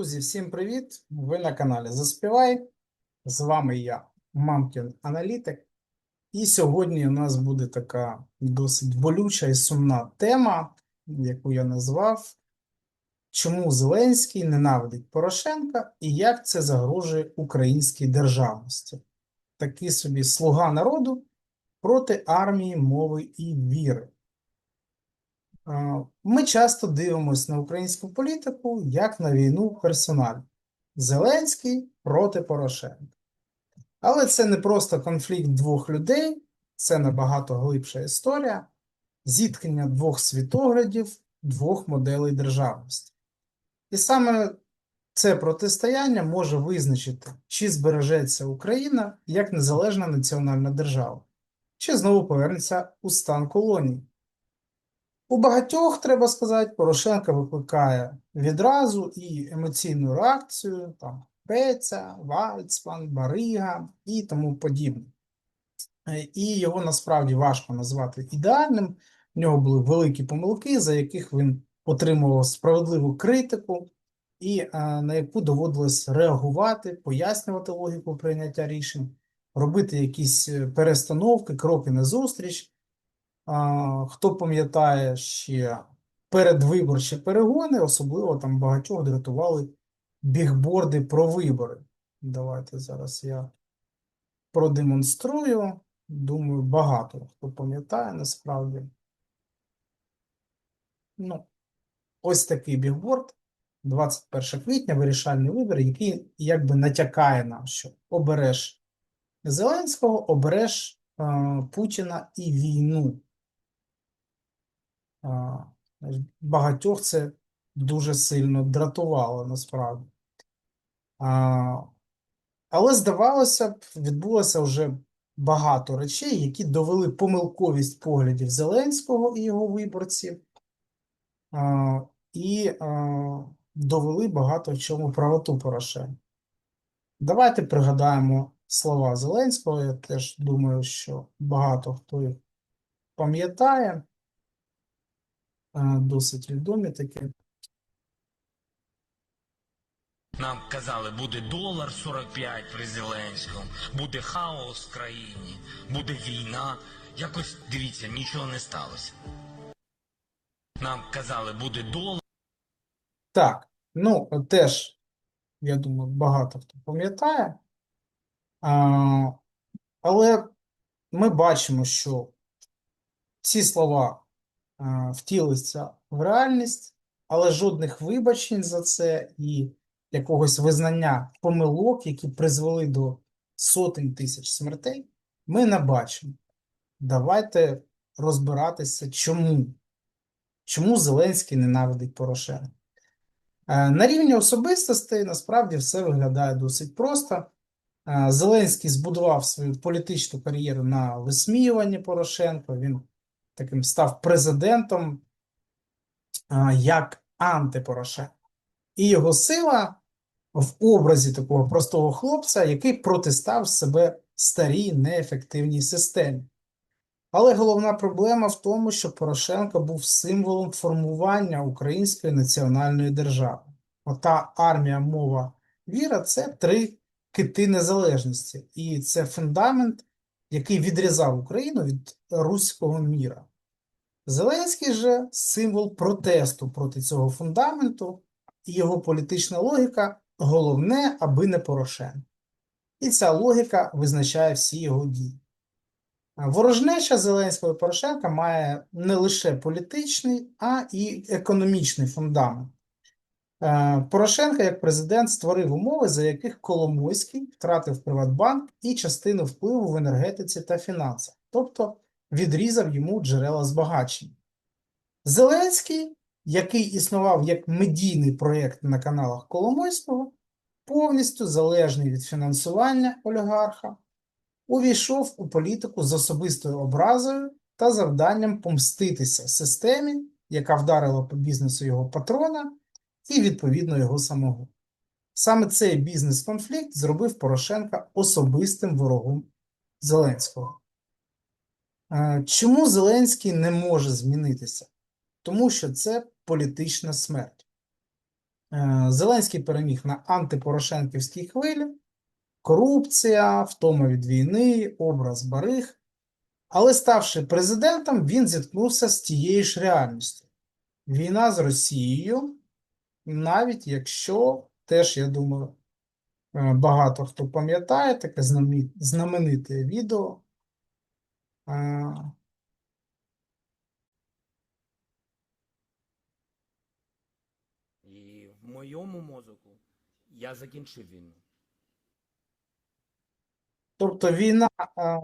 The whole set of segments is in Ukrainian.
Друзі, всім привіт! Ви на каналі Заспівай. З вами я, Мамкін Аналітик. І сьогодні у нас буде така досить болюча і сумна тема, яку я назвав Чому Зеленський ненавидить Порошенка і як це загрожує українській державності? Такий собі слуга народу проти армії, мови і віри. Е, Ми часто дивимося на українську політику як на війну персонально. Зеленський проти Порошенка. Але це не просто конфлікт двох людей, це набагато глибша історія, зіткнення двох світоглядів, двох моделей державності. І саме це протистояння може визначити, чи збережеться Україна як незалежна національна держава, чи знову повернеться у стан колонії. У багатьох, треба сказати, Порошенка викликає відразу і емоційну реакцію, там Пеця, Вальцман, Барига і тому подібне. Е, І його насправді важко назвати ідеальним. В нього були великі помилки, за яких він отримував справедливу критику, і е, на яку доводилось реагувати, пояснювати логіку прийняття рішень, робити якісь е, перестановки, кроки назустріч. Хто пам'ятає ще передвиборчі перегони, особливо там багатьох дратували бігборди про вибори. Давайте зараз я продемонструю. Думаю, багато хто пам'ятає насправді. Ну, ось такий бігборд. 21 квітня, вирішальний вибір, який якби натякає нам, що обереш Зеленського, обереш е, Путіна і війну. Багатьох це дуже сильно дратувало насправді. Але, здавалося б, відбулося вже багато речей, які довели помилковість поглядів Зеленського і його виборців, і довели багато в чому правоту Порошенка. Давайте пригадаємо слова Зеленського. Я теж думаю, що багато хто їх пам'ятає досить відомі такі. Нам казали, буде долар 45 при Зеленському, буде хаос в країні, буде війна. Якось дивіться, нічого не сталося. Нам казали, буде долар. Так, ну теж, я думаю, багато хто пам'ятає. А, але ми бачимо, що ці слова втілиться в реальність, але жодних вибачень за це і якогось визнання помилок, які призвели до сотень тисяч смертей, ми не бачимо. Давайте розбиратися, чому. Чому Зеленський ненавидить Порошенка. Е, На рівні особистостей насправді все виглядає досить просто. Е, Зеленський збудував свою політичну кар'єру на висміюванні Порошенка. Він таким став президентом як антипорошенко. І його сила в образі такого простого хлопця, який протистав себе старій неефективній системі. Але головна проблема в тому, що Порошенко був символом формування української національної держави. Ота армія, мова, віра це три кити незалежності, і це фундамент, який відрізав Україну від руського міра. Зеленський же символ протесту проти цього фундаменту, і його політична логіка головне, аби не Порошенко. І ця логіка визначає всі його дії. Ворожнеча Зеленського і Порошенка має не лише політичний, а і економічний фундамент. Е, Порошенко як президент створив умови, за яких Коломойський втратив Приватбанк і частину впливу в енергетиці та фінансах, тобто відрізав йому джерела збагачення. Зеленський, який існував як медійний проєкт на каналах Коломойського, повністю залежний від фінансування олігарха, увійшов у політику з особистою образою та завданням помститися системі, яка вдарила по бізнесу його патрона і, відповідно, його самого. Саме цей бізнес-конфлікт зробив Порошенка особистим ворогом Зеленського. Е, Чому Зеленський не може змінитися? Тому що це політична смерть. Е, Зеленський переміг на антипорошенківській хвилі, корупція, втома від війни, образ бариг. Але ставши президентом, він зіткнувся з тією ж реальністю. Війна з Росією, навіть якщо теж, я думаю, е, багато хто пам'ятає таке знамените відео. е, І в моєму мозоку я закінчив війну. Тобто війна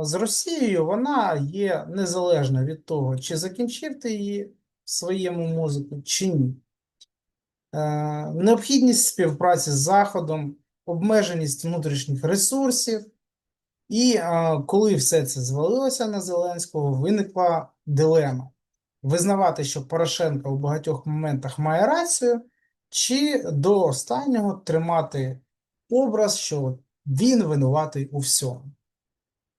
з Росією, вона є незалежна від того, чи закінчив ти її в своєму мозку, чи ні. Е, Необхідність співпраці з Заходом, обмеженість внутрішніх ресурсів. І коли все це звалилося на Зеленського, виникла дилема: визнавати, що Порошенко у багатьох моментах має рацію, чи до останнього тримати образ, що він винуватий у всьому.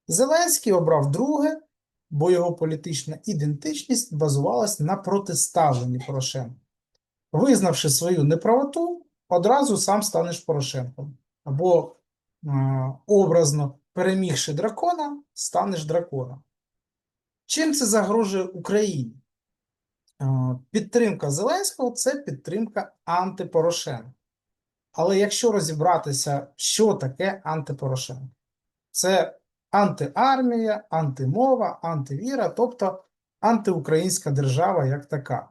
Зеленський обрав друге, бо його політична ідентичність базувалась на протиставленні Порошенку. Визнавши свою неправоту, одразу сам станеш Порошенком. Або е, образно перемігши дракона, станеш драконом. Чим це загрожує Україні? Е, Підтримка Зеленського це підтримка антипорошенка. Але якщо розібратися, що таке антипорошенко, це антиармія, антимова, антивіра, тобто антиукраїнська держава як така.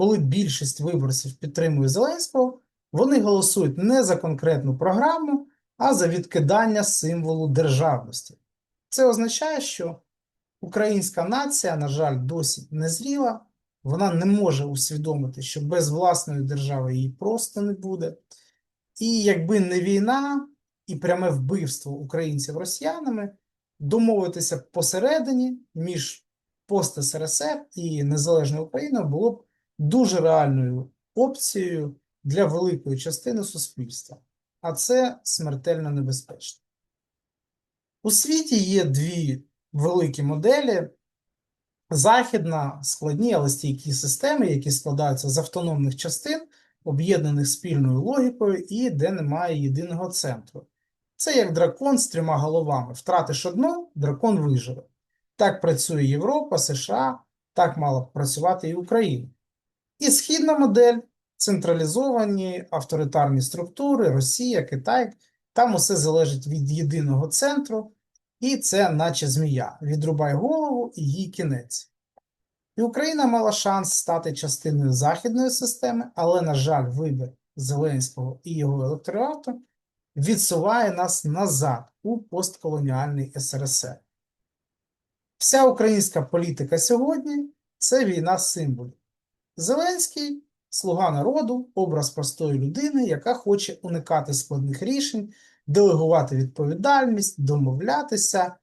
Коли більшість виборців підтримує Зеленського, вони голосують не за конкретну програму, а за відкидання символу державності. Це означає, що українська нація, на жаль, досі не зріла, вона не може усвідомити, що без власної держави її просто не буде. І якби не війна і пряме вбивство українців росіянами, домовитися посередині між пост СРСР і незалежною Україною було б дуже реальною опцією для великої частини суспільства, а це смертельно небезпечно. У світі є дві великі моделі. Західна складні, але стійкі системи, які складаються з автономних частин, об'єднаних спільною логікою і де немає єдиного центру. Це як дракон з трьома головами. Втратиш одну, дракон виживе. Так працює Європа, США, так мала б працювати і Україна. І східна модель централізовані авторитарні структури, Росія, Китай. Там усе залежить від єдиного центру, і це наче змія. Відрубай голову і їй кінець. І Україна мала шанс стати частиною західної системи, але, на жаль, вибір Зеленського і його електорату відсуває нас назад у постколоніальний СРСР. Вся українська політика сьогодні це війна символів. Зеленський слуга народу, образ простої людини, яка хоче уникати складних рішень, делегувати відповідальність, домовлятися.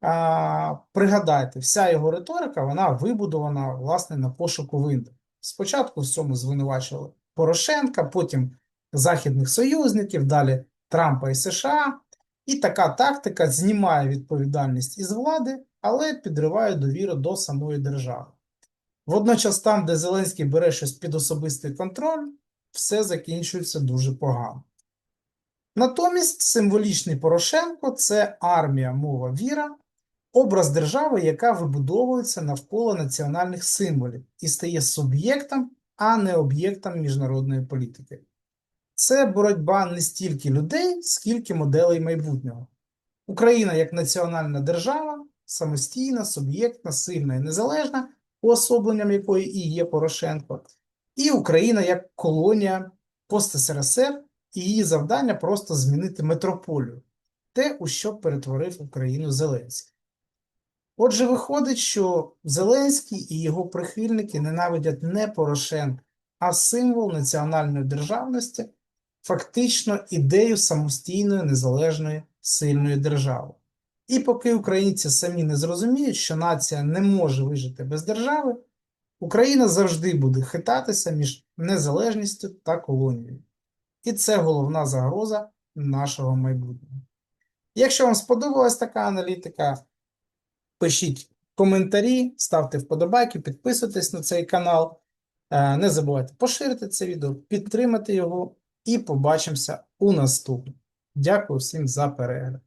А, пригадайте, вся його риторика вона вибудована власне на пошуку винних. Спочатку в цьому звинувачували Порошенка, потім західних союзників, далі Трампа і США. І така тактика знімає відповідальність із влади, але підриває довіру до самої держави. Водночас, там, де Зеленський бере щось під особистий контроль, все закінчується дуже погано. Натомість символічний Порошенко це армія, мова, віра, образ держави, яка вибудовується навколо національних символів і стає суб'єктом, а не об'єктом міжнародної політики. Це боротьба не стільки людей, скільки моделей майбутнього. Україна як національна держава, самостійна, суб'єктна, сильна і незалежна, уособленням якої і є Порошенко, і Україна як колонія пост-СРСР, і її завдання просто змінити метрополію, те, у що перетворив Україну Зеленський. Отже, виходить, що Зеленський і його прихильники ненавидять не Порошенка, а символ національної державності, фактично ідею самостійної, незалежної, сильної держави. І поки українці самі не зрозуміють, що нація не може вижити без держави, Україна завжди буде хитатися між незалежністю та колонією. І це головна загроза нашого майбутнього. Якщо вам сподобалась така аналітика, пишіть коментарі, ставте вподобайки, підписуйтесь на цей канал. Е, Не забувайте поширити це відео, підтримати його і побачимося у наступному. Дякую всім за перегляд.